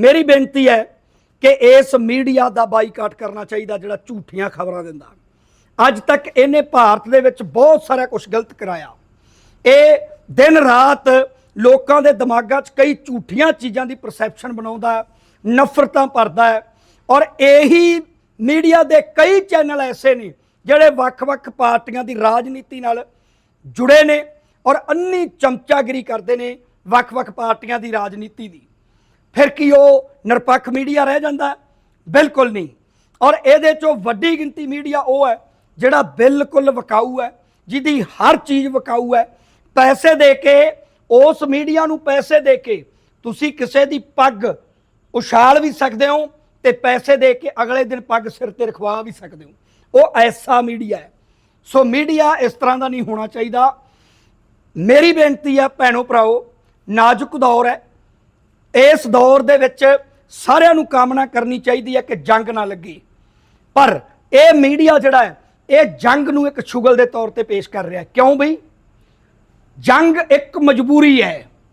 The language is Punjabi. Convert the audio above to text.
ਮੇਰੀ ਬੇਨਤੀ ਹੈ ਕਿ ਇਸ ਮੀਡੀਆ ਦਾ ਬਾਈਕਾਟ ਕਰਨਾ ਚਾਹੀਦਾ ਜਿਹੜਾ ਝੂਠੀਆਂ ਖਬਰਾਂ ਦਿੰਦਾ। ਅੱਜ ਤੱਕ ਇਹਨੇ ਭਾਰਤ ਦੇ ਵਿੱਚ ਬਹੁਤ ਸਾਰਾ ਕੁਝ ਗਲਤ ਕਰਾਇਆ। ਇਹ ਦਿਨ ਰਾਤ ਲੋਕਾਂ ਦੇ ਦਿਮਾਗਾਂ 'ਚ ਕਈ ਝੂਠੀਆਂ ਚੀਜ਼ਾਂ ਦੀ ਪਰਸੈਪਸ਼ਨ ਬਣਾਉਂਦਾ, ਨਫ਼ਰਤਾਂ ਭਰਦਾ ਹੈ ਔਰ ਇਹੀ ਮੀਡੀਆ ਦੇ ਕਈ ਚੈਨਲ ਐਸੇ ਨੇ ਜਿਹੜੇ ਵੱਖ-ਵੱਖ ਪਾਰਟੀਆਂ ਦੀ ਰਾਜਨੀਤੀ ਨਾਲ ਜੁੜੇ ਨੇ ਔਰ ਅੰਨੀ ਚਮਚਾਗਿਰੀ ਕਰਦੇ ਨੇ ਵੱਖ-ਵੱਖ ਪਾਰਟੀਆਂ ਦੀ ਰਾਜਨੀਤੀ ਦੀ। ਫਿਰ ਕੀ ਉਹ ਨਿਰਪੱਖ ਮੀਡੀਆ ਰਹਿ ਜਾਂਦਾ? ਬਿਲਕੁਲ ਨਹੀਂ। ਔਰ ਇਹਦੇ ਚੋਂ ਵੱਡੀ ਗਿਣਤੀ ਮੀਡੀਆ ਉਹ ਹੈ, ਜਿਹੜਾ ਬਿਲਕੁਲ ਵਿਕਾਊ ਹੈ, ਜਿਹਦੀ ਹਰ ਚੀਜ਼ ਵਿਕਾਊ ਹੈ। ਪੈਸੇ ਦੇ ਕੇ, ਉਸ ਮੀਡੀਆ ਨੂੰ ਪੈਸੇ ਦੇ ਕੇ ਤੁਸੀਂ ਕਿਸੇ ਦੀ ਪੱਗ ਉਛਾਲ ਵੀ ਸਕਦੇ ਹੋ ਤੇ ਪੈਸੇ ਦੇ ਕੇ ਅਗਲੇ ਦਿਨ ਪੱਗ ਸਿਰ ਤੇ ਰਖਵਾ ਵੀ ਸਕਦੇ ਹੋ। ਉਹ ਐਸਾ ਮੀਡੀਆ ਹੈ। ਸੋ ਮੀਡੀਆ ਇਸ ਤਰ੍ਹਾਂ ਦਾ ਨਹੀਂ ਹੋਣਾ ਚਾਹੀਦਾ। ਮੇਰੀ ਬੇਨਤੀ ਹੈ ਭੈਣੋ ਭਰਾਓ, ਨਾਜ਼ੁਕ ਦੌਰ ਹੈ। ਇਸ ਦੌਰ ਦੇ ਵਿੱਚ ਸਾਰਿਆਂ ਨੂੰ ਕਾਮਨਾ ਕਰਨੀ ਚਾਹੀਦੀ ਹੈ ਕਿ ਜੰਗ ਨਾ ਲੱਗੇ। ਪਰ ਇਹ ਮੀਡੀਆ ਜਿਹੜਾ ਹੈ, ਇਹ ਜੰਗ ਨੂੰ ਇੱਕ ਸ਼ੁਗਲ ਦੇ ਤੌਰ ਤੇ ਪੇਸ਼ ਕਰ ਰਿਹਾ ਕਿਉਂ ਬਈ? ਜੰਗ ਇੱਕ ਮਜਬੂਰੀ ਹੈ।